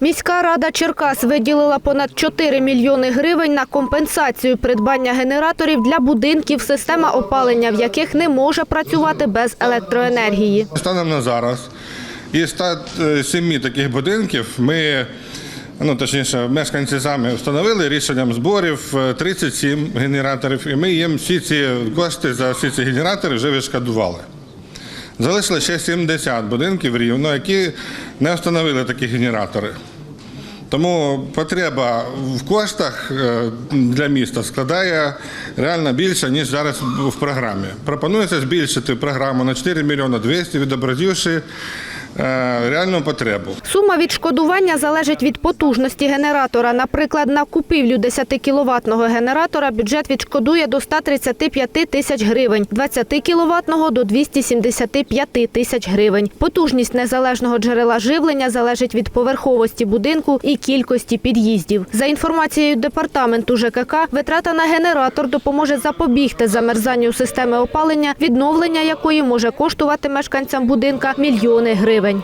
Міська рада Черкас виділила понад 4 мільйони гривень на компенсацію придбання генераторів для будинків, система опалення в яких не може працювати без електроенергії. Станом на зараз із 107 таких будинків ми, ну точніше, мешканці самі встановили рішенням зборів е, 37 генераторів, і ми їм всі ці кошти за всі ці генератори вже відшкодували. Залишилося ще 70 будинків рівно, які не встановили такі генератори. Тому потреба в коштах е, для міста складає реально більше, ніж зараз в програмі. Пропонується збільшити програму на 4 мільйони 200, відобразивши реальну потребу. Сума відшкодування залежить від потужності генератора. Наприклад, на купівлю 10 кіловатного генератора бюджет відшкодує до 135 тисяч гривень, 20 кіловатного до 275 тисяч гривень. Потужність незалежного джерела живлення залежить від поверховості будинку і кількості під'їздів. За інформацією департаменту ЖКК, витрата на генератор допоможе запобігти замерзанню системи опалення, відновлення якої може коштувати мешканцям будинка мільйони гривень.